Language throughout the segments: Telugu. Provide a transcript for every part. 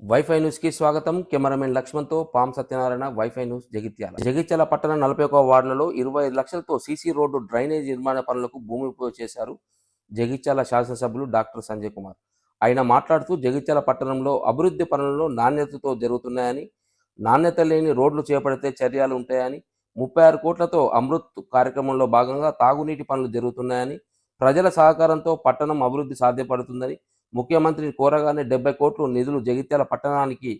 వైఫై న్యూస్కి స్వాగతం. కెమెరామెన్ లక్ష్మణ్తో పాం సత్యనారాయణ వైఫై న్యూస్ జగిత్యాల. జగిత్యాల పట్టణ నలభై ఒక వార్డులలో ఇరవై ఐదు లక్షలతో సీసీ రోడ్డు డ్రైనేజ్ నిర్మాణ పనులకు భూమి పూజ చేశారు జగిత్యాల శాసనసభ్యులు డాక్టర్ సంజయ్ కుమార్. ఆయన మాట్లాడుతూ జగిత్యాల పట్టణంలో అభివృద్ధి పనులలో నాణ్యతతో జరుగుతున్నాయని నాణ్యత లేని రోడ్లు చేపడితే చర్యలు ఉంటాయని ముప్పై ఆరు కోట్లతో అమృత్ కార్యక్రమంలో భాగంగా తాగునీటి పనులు జరుగుతున్నాయని ప్రజల సహకారంతో పట్టణం అభివృద్ధి సాధ్యపడుతుందని ముఖ్యమంత్రిని కోరగానే డెబ్బై కోట్లు నిధులు జగిత్యాల పట్టణానికి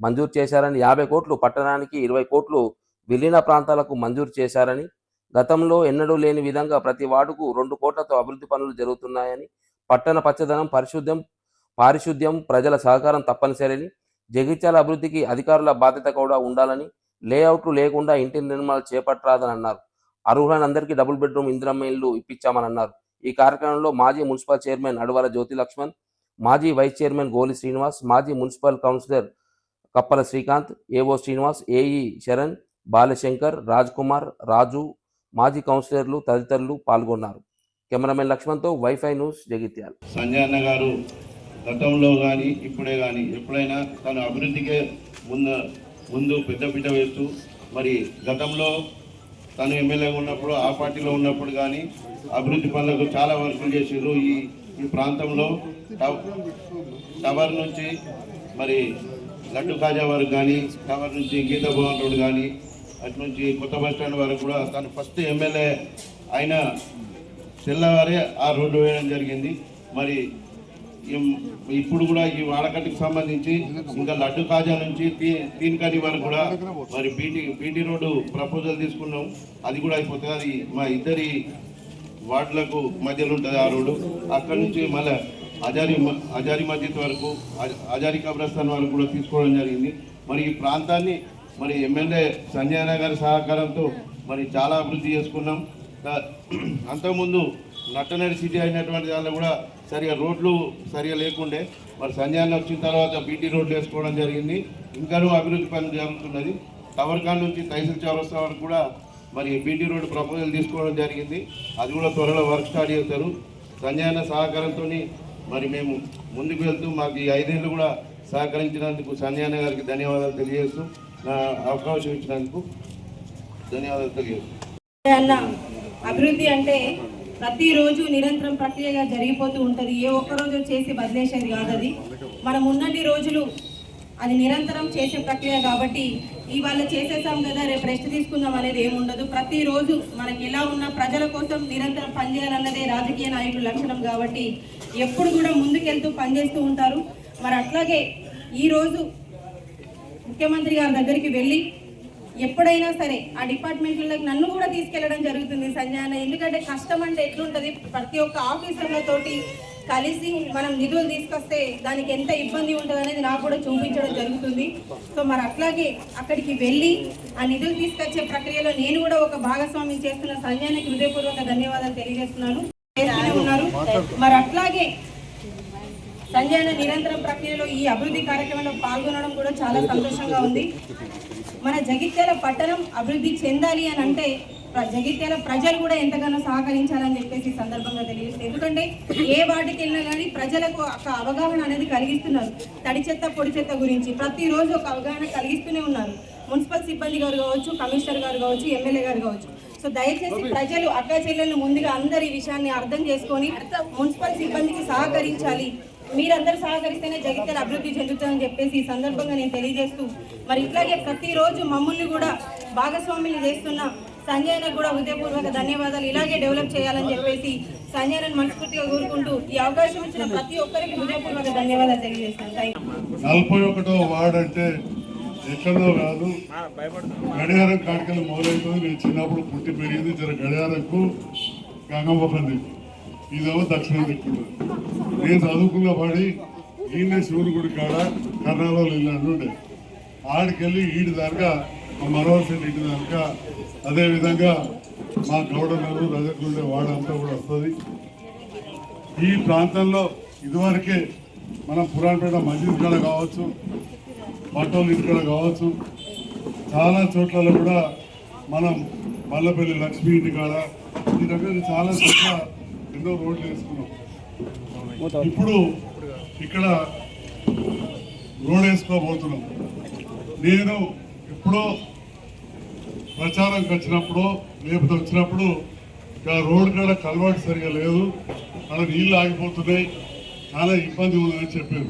మంజూరు చేశారని యాభై కోట్లు పట్టణానికి ఇరవై కోట్లు విలీన ప్రాంతాలకు మంజూరు చేశారని గతంలో ఎన్నడూ లేని విధంగా ప్రతి వార్డుకు రెండు కోట్లతో అభివృద్ధి పనులు జరుగుతున్నాయని పట్టణ పచ్చదనం పరిశుద్ధ్యం పారిశుద్ధ్యం ప్రజల సహకారం తప్పనిసరిని జగిత్యాల అభివృద్ధికి అధికారుల బాధ్యత కూడా ఉండాలని లేఅవుట్లు లేకుండా ఇంటి నిర్మాణాలు చేపట్టరాదని అన్నారు అర్హులైన అందరికీ డబుల్ బెడ్రూమ్ ఇందిరమ్మ ఇల్లు ఇప్పించామని అన్నారు ఈ కార్యక్రమంలో మాజీ మున్సిపల్ చైర్మన్ అడవల జ్యోతి లక్ష్మణ్ మాజీ వైస్ చైర్మన్ గోలి శ్రీనివాస్ మాజీ municipal councillor Kappala Srikanth AO Srinivas AE Sharan Balashankar Raj Kumar Raju మాజీ కౌన్సిలర్లు తదితరులు పాల్గొన్నారు. కెమెరామెన్ లక్ష్మణ్తో వైఫై న్యూస్ జగిత్యాల. సంజయ్ అన్న గారు గతంలో కానీ ఇప్పుడే కానీ ఎప్పుడైనా తన అభివృద్ధికే ముందు ముందు పెద్దపీట వేస్తూ మరి గతంలో తను ఎమ్మెల్యేగా ఉన్నప్పుడు ఆ పార్టీలో ఉన్నప్పుడు కానీ అభివృద్ధి పనులకు చాలా వర్కులు చేసారు ఈ ఈ ప్రాంతంలో టవర్ నుంచి మరి లడ్డు కాజా వరకు కానీ టవర్ నుంచి గీతా భవన్ రోడ్ కానీ అటు నుంచి కొత్త బస్ స్టాండ్ వరకు కూడా తను ఫస్ట్ ఎమ్మెల్యే అయిన తెల్లవారే ఆ రోడ్డు వేయడం జరిగింది. మరి ఇప్పుడు కూడా ఈ వాడకట్టుకు సంబంధించి ఇంకా లడ్డు కాజా నుంచి తీ- వరకు కూడా మరి బీటీ బీటీ రోడ్డు ప్రపోజల్ తీసుకున్నాం. అది కూడా అయిపోతుంది అది మా ఇద్దరి వార్డులకు మధ్యలో ఉంటుంది ఆ రోడ్డు. అక్కడి నుంచి మళ్ళీ అజారి హజారి అజారి మస్జిద్ వరకు అజారి కబ్రస్థాన్ వరకు కూడా తీసుకోవడం జరిగింది. మరి ఈ ప్రాంతాన్ని మరి ఎమ్మెల్యే సంజయ్ గారి సహకారంతో మరి చాలా అభివృద్ధి చేసుకున్నాం. అంతకుముందు నట్టనడి సిటీ అయినటువంటి దానిలో కూడా సరిగా రోడ్లు సరిగా లేకుండే. మరి సంజయ్ వచ్చిన తర్వాత బీటీ రోడ్లు వేసుకోవడం జరిగింది. ఇంకానూ అభివృద్ధి పనులు జరుగుతున్నది. టవర్ కాన్ నుంచి తహసీల్ చౌరస్తా వరకు కూడా మరి బీటీ రోడ్డు ప్రపోజల్ తీసుకోవడం జరిగింది. అది కూడా త్వరలో వర్క్ స్టార్ట్ చేస్తారు. సంజయన సహకారంతో మరి మేము ముందుకు వెళ్తూ మాకు ఈ ఐదేళ్ళు కూడా సహకరించినందుకు సంజయన గారికి ధన్యవాదాలు తెలియజేస్తూ నా అవకాశం ఇచ్చినందుకు ధన్యవాదాలు తెలియజేస్తూ. అభివృద్ధి అంటే ప్రతిరోజు నిరంతరం ప్రక్రియగా జరిగిపోతూ ఉంటుంది. ఏ ఒక్క రోజు చేసి వదిలేసేది కాదు అది మనం ఉన్నన్ని రోజులు అది నిరంతరం చేసే ప్రక్రియ కాబట్టి ఇవాళ చేసేసాం కదా రేపు రెస్ట్ తీసుకుందాం అనేది ఏముండదు ప్రతిరోజు మనకి ఎలా ఉన్న ప్రజల కోసం నిరంతరం పనిచేయాలన్నదే రాజకీయ నాయకుల లక్షణం కాబట్టి ఎప్పుడు కూడా ముందుకెళ్తూ పనిచేస్తూ ఉంటారు. మరి అట్లాగే ఈరోజు ముఖ్యమంత్రి గారి దగ్గరికి వెళ్ళి ఎప్పుడైనా సరే ఆ డిపార్ట్మెంట్లకి నన్ను కూడా తీసుకెళ్ళడం జరుగుతుంది సంజయన ఎందుకంటే కష్టం అంటే ఎట్లుంటుంది? ప్రతి ఒక్క ఆఫీసర్లతోటి కలిసి మనం నిధులు తీసుకొస్తే దానికి ఎంత ఇబ్బంది ఉంటుంది అనేది నాకు కూడా చూపించడం జరుగుతుంది. సో మరి అట్లాగే అక్కడికి వెళ్ళి ఆ నిధులు తీసుకొచ్చే ప్రక్రియలో నేను కూడా ఒక భాగస్వామ్యం చేస్తున్న సంజయానికి హృదయపూర్వక ధన్యవాదాలు తెలియజేస్తున్నాను. ఉన్నారు. మరి అట్లాగే సంజయన నిరంతరం ప్రక్రియలో ఈ అభివృద్ధి కార్యక్రమంలో పాల్గొనడం కూడా చాలా సంతోషంగా ఉంది. మన జగిత్యాల పట్టణం అభివృద్ధి చెందాలి అని అంటే జగిత్యాల ప్రజలు కూడా ఎంతగానో సహకరించాలని చెప్పేసి ఈ సందర్భంగా తెలియజేస్తుంది ఎందుకంటే ఏ వాటికి వెళ్ళినా కానీ ప్రజలకు ఒక అవగాహన అనేది కలిగిస్తున్నారు. తడి చెత్త పొడి చెత్త గురించి ప్రతిరోజు ఒక అవగాహన కలిగిస్తూనే ఉన్నారు. మున్సిపల్ సిబ్బంది గారు కావచ్చు కమిషనర్ గారు కావచ్చు ఎమ్మెల్యే గారు కావచ్చు. సో దయచేసి ప్రజలు అక్క చెల్లెళ్ళు ముందుగా అందరి విషయాన్ని అర్థం చేసుకొని మున్సిపల్ సిబ్బందికి సహకరించాలి. మీరందరూ సహకరిస్తేనే జగిత్యాల అభివృద్ధి చెందుతుందని చెప్పేసి ఈ సందర్భంగా నేను తెలియజేస్తూ మరి ఇట్లాగే ప్రతిరోజు మమ్మల్ని కూడా భాగస్వాములు చేస్తున్న సంజయ్కి కూడా హృదయపూర్వక ధన్యవాదాలు. ఇలాగే డెవలప్ చేయాలని చెప్పేసి సంజయ్ని మనస్ఫూర్తిగా కోరుకుంటూ ఈ అవకాశం ఇచ్చిన ప్రతి ఒక్కరికి హృదయపూర్వక ధన్యవాదాలు తెలియజేస్తాను. నలభై ఒకటో వార్డ్ అంటే ఎక్కడో కాదు. గడియారం కాడికలు మొదలైతుంది నేను చిన్నప్పుడు పుట్టి పెరిగింది. జర గడియారంకు గంగమ్మకంది ఇదేమో దక్షిణ దిక్కుంటుంది నేను చదువుకున్న పడి ఈయన శివుని గుడి కాడ కర్ణాలలో ఇల్లు ఉండే. ఆడికెళ్ళి ఈడి దాకా మా మనోహర్ ఇంటి దాకా అదేవిధంగా మా గౌడనలు రజకుండే వాడంతా కూడా వస్తుంది. ఈ ప్రాంతంలో ఇదివరకే మనం పురాణపేట మసీద్ కాడ కావచ్చు పట్టోలు ఇంటికాడ కావచ్చు చాలా చోట్ల కూడా మనం మల్లపల్లి లక్ష్మి ఇంటి కాడ ఈ రకంగా చాలా చోట్ల ఎన్నో రోడ్లు వేసుకున్నాం. ఇప్పుడు ఇక్కడ రోడ్ వేసుకోబోతున్నాం. నేను ఎప్పుడో ప్రచారంకి వచ్చినప్పుడు లేకపోతే వచ్చినప్పుడు ఇంకా రోడ్డు కాడ కలవాటు సరిగా లేదు. అలా నీళ్ళు ఆగిపోతున్నాయి. చాలా ఇబ్బంది ఉందని చెప్పారు.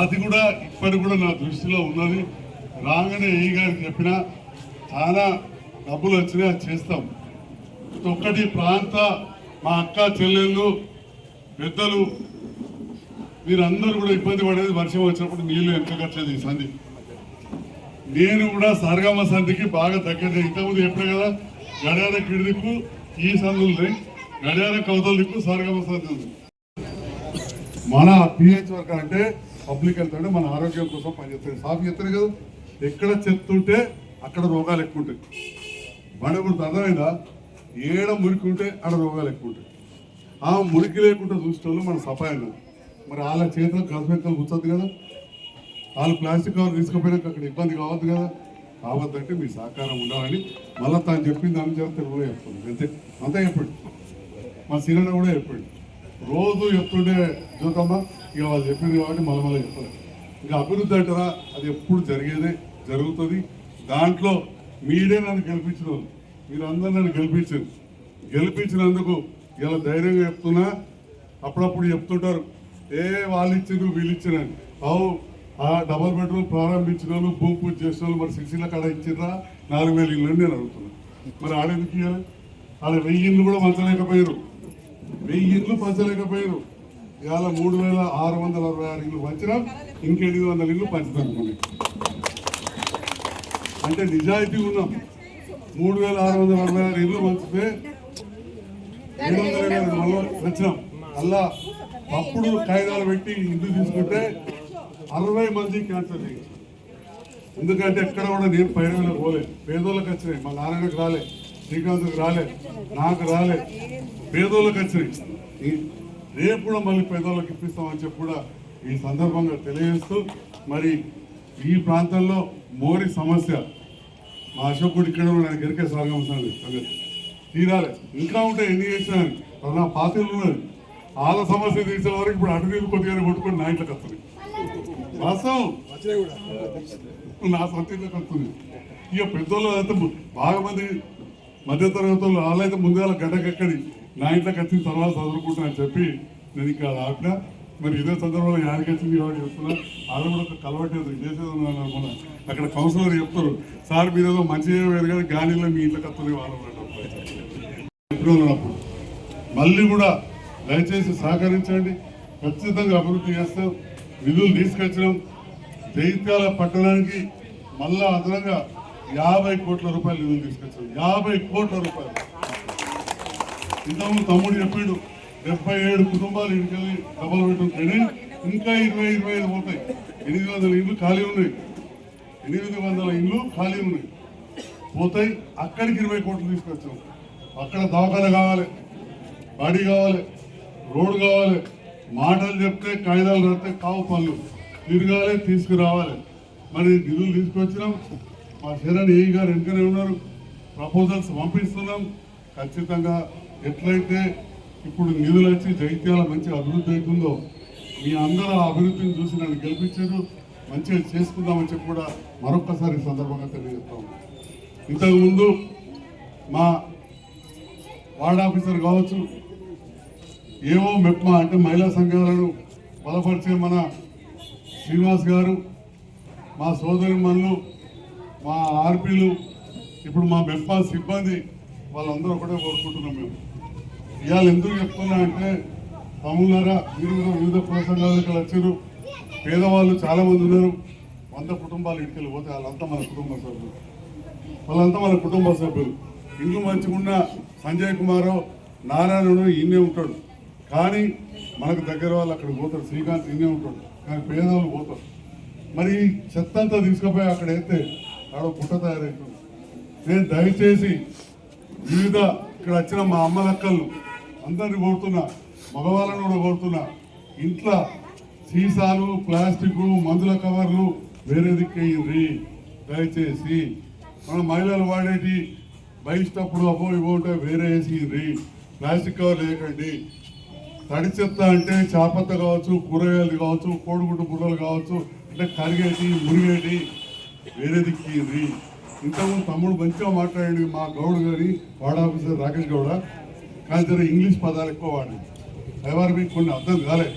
అది కూడా ఇప్పటి కూడా నా దృష్టిలో ఉన్నది. రాగానే ఏ గారికి చెప్పినా చాలా డబ్బులు వచ్చినాయి అది చేస్తాం. ఒక్కటి ప్రాంత మా అక్క చెల్లెళ్ళు పెద్దలు మీరందరూ కూడా ఇబ్బంది పడేది వర్షం వచ్చినప్పుడు నీళ్ళు ఎంత కట్టలేదు ఈ సంధి నేను కూడా సరగమ్మ సంధికి బాగా దగ్గర ఇంతకుముందు చెప్పిన కదా గడియార కిడిదిక్కు ఈ సందులు గడియార కవతల దిక్కు సరగమ్మ సంధి ఉంది. మన పిహెచ్ వర్క్ అంటే పబ్లిక్ హెల్త్ అంటే మన ఆరోగ్యం కోసం పనిచేస్తారు సాఫ్ చేస్తారు కదా ఎక్కడ చెత్త ఉంటే అక్కడ రోగాలు ఎక్కువ ఉంటాయి. మన ఇప్పుడు అర్థమైందా? ఏడ మురికి ఉంటే ఆడ రోగాలు ఎక్కువ ఉంటాయి. ఆ మురికి లేకుండా చూసేటోళ్ళు మన సఫాయిలు మరి వాళ్ళ చేతిలో కలపెక్కలు కూర్చోద్దు కదా వాళ్ళు ప్లాస్టిక్ కవర్ తీసుకుపోయినాక అక్కడ ఇబ్బంది కావద్దు కదా. కావద్దంటే మీ సహకారం ఉండాలని మళ్ళీ తాను చెప్పింది అని చెప్పి కూడా చెప్తుంది. అంతే అంతా చెప్పండి. మా సిరణ కూడా చెప్పండి. రోజు చెప్తుండే జ్యోతమ్మ ఇక వాళ్ళు చెప్పింది కాబట్టి మళ్ళీ మళ్ళీ చెప్పలేదు ఇంకా అభివృద్ధి అంటారా? అది ఎప్పుడు జరిగేదే జరుగుతుంది. దాంట్లో మీరే నన్ను గెలిపించిన వాళ్ళు. మీరందరూ నన్ను గెలిపించారు. గెలిపించినందుకు ఇలా ధైర్యంగా చెప్తున్నా. అప్పుడప్పుడు చెప్తుంటారు. ఏ వాళ్ళు ఇచ్చిండ్రు వీళ్ళు ఇచ్చిరని అవు ఆ డబల్ బెడ్రూమ్ ప్రారంభించిన వాళ్ళు భూమి పూజ చేసిన వాళ్ళు మరి సిక్స్టీల కాడ ఇచ్చిర్రా నాలుగు వేల ఇల్లు నేను అడుగుతున్నా. మరి ఆడెందుకు ఇవ్వాలి వాళ్ళ వెయ్యి ఇల్లు కూడా పంచలేకపోయారు వెయ్యి ఇళ్ళు పంచలేకపోయారు ఇవాళ మూడు వేల ఆరు వందల అరవై ఆరు ఇళ్ళు పంచినా ఇంకెనిమిది వందల ఇల్లు పంచుతాం అంటే నిజాయితీ ఉన్నాం. మూడు వేల ఆరు వందల అరవై ఆరు ఇళ్ళు పంచితే ఏడు వందల ఇరవై మళ్ళీ వచ్చినాం. అలా అప్పుడు కాయిదాలు పెట్టి ఇల్లు తీసుకుంటే అరవై మంది క్యాన్సర్ చేయించారు ఎందుకంటే ఎక్కడ కూడా నేను పైన పోలేదు పోలే. పేదోళ్ళకి వచ్చినాయి. మా నారాయణకు రాలే. శ్రీకాంత్కి రాలే. నాకు రాలే. పేదోళ్ళకి వచ్చినాయి. రేపు కూడా మళ్ళీ పేదోళ్ళకి ఇప్పిస్తామని చెప్పి కూడా ఈ సందర్భంగా తెలియజేస్తూ మరి ఈ ప్రాంతంలో మోరి సమస్య మా అశోకుడు ఇక్కడ ఉన్నాడు గరికే సాగం సంగతి. తీరాలి. ఇంకా ఉంటే ఎన్ని చేసినా నా పాత్రలు ఉన్నది. వాళ్ళ సమస్య తీర్చే వరకు ఇప్పుడు అటు నీళ్ళు కొద్దిగా కొట్టుకొని నా ఇంట్లోకి వస్తుంది. వాస్తవం నా సొంత ఇంట్లోకి ఇక పెద్దోళ్ళు అయితే బాగా మంది మధ్య తరగతి వాళ్ళు వాళ్ళైతే ముందుగా గడ్డకెక్కడి నా ఇంట్లోకి వచ్చిన తర్వాత చదువుకుంటా అని చెప్పి నేను ఇంకా ఆపిన. మరి ఇదే సందర్భంలో యాడికి వచ్చింది కాబట్టి చెప్తున్నా. వాళ్ళు కూడా ఒక కలవట్లేదు చేసేది అనుకున్నా. అక్కడ కౌన్సిలర్ చెప్తారు సార్ మీరు ఏదో మంచి చేయలేదు కానీ గాలిలో మీ ఇంట్లోకి వస్తుంది వాళ్ళు ఎప్పుడు మళ్ళీ కూడా దయచేసి సహకరించండి. ఖచ్చితంగా అభివృద్ధి చేస్తాం. నిధులు తీసుకొచ్చినాం. జైత్యాల పట్టణానికి మళ్ళా అదనంగా యాభై కోట్ల రూపాయలు నిధులు తీసుకొచ్చాం యాభై కోట్ల రూపాయలు. ఇంతకుముందు తమ్ముడు చెప్పిండు డెబ్బై ఏడు కుటుంబాలు ఇంటికెళ్ళి డబ్బులు పెట్టుకుంటే ఇంకా ఇరవై ఇరవై ఐదు పోతాయి. ఎనిమిది వందల ఇల్లు ఖాళీ ఉన్నాయి. ఎనిమిది వందల ఇల్లు ఖాళీ ఉన్నాయి. పోతాయి. అక్కడికి ఇరవై కోట్లు తీసుకొచ్చాం అక్కడ దవాఖాన కావాలి బాడీ కావాలి రోడ్డు కావాలి. మాటలు చెప్తే కాగితాలు రాస్తే కావు పనులు తిరగాలి తీసుకురావాలి. మరి నిధులు తీసుకొచ్చినాం. మా శరణ్ ఏ గారు వెనుకనే ఉన్నారు. ప్రపోజల్స్ పంపిస్తున్నాం. ఖచ్చితంగా ఎట్లయితే ఇప్పుడు నిధులు వచ్చి జైత్యాల మంచి అభివృద్ధి అవుతుందో మీ అందరూ ఆ అభివృద్ధిని చూసి నన్ను గెలిపించారు. మంచిగా చేసుకుందామని చెప్పి కూడా మరొక్కసారి సందర్భంగా తెలియజేస్తాం ఇంతకుముందు మా వార్డ్ ఆఫీసర్ కావచ్చు ఏవో మెప్మా అంటే మహిళా సంఘాలను బలపరిచే మన శ్రీనివాస్ గారు మా సోదరి మనులు మా ఆర్పీలు ఇప్పుడు మా మెప్మా సిబ్బంది వాళ్ళందరూ ఒకటే కోరుకుంటున్నాం మేము. ఇవాళ ఎందుకు చెప్తున్నా అంటే తమ్ములారా మీరు కూడా వివిధ ప్రసంగాలు ఇక్కడ వచ్చారు. పేదవాళ్ళు చాలామంది ఉన్నారు. వంద కుటుంబాలు ఇంటికి పోతే వాళ్ళంతా మన కుటుంబ సభ్యులు. వాళ్ళంతా మన కుటుంబ సభ్యులు. ఇల్లు మంచిగున్న సంజయ్ కుమార్ నారాయణుడు ఈయనే ఉంటాడు. కానీ మనకు దగ్గర వాళ్ళు అక్కడ పోతారు. శ్రీకాంత్ ఈయనే ఉంటాడు. కానీ పేదవాళ్ళు పోతారు. మరి చెత్త అంతా తీసుకుపోయి అక్కడ అయితే ఆడ పుట్ట తయారవుతుంది నేను దయచేసి వివిధ ఇక్కడ వచ్చిన మా అమ్మలక్కలు అందరిని కోరుతున్నా మగవాళ్ళని కూడా కోరుతున్నా ఇంట్లో సీసాలు ప్లాస్టిక్ మందుల కవర్లు వేరే దిక్కేయండి దయచేసి మన మహిళలు వాడేటి బయటప్పుడు అపో ఇవో వేరే వేసి ప్లాస్టిక్ కవర్ లేకండి. తడి చెత్త అంటే చేపత్త కావచ్చు కూరగాయలు కావచ్చు కోడిగుడ్డు బుర్రలు కావచ్చు అంటే కరిగేటి మురిగేటి వేరే దిక్కింది ఇంతకుముందు తమ్ముడు మంచిగా మాట్లాడండి మా గౌడ్ గారి వార్డ్ ఆఫీసర్ రాకేష్ గౌడ. కానీ జర ఇంగ్లీష్ పదాలు ఎక్కువ వాడి. ఎవరు మీకు కొన్ని అర్థం కాలేదు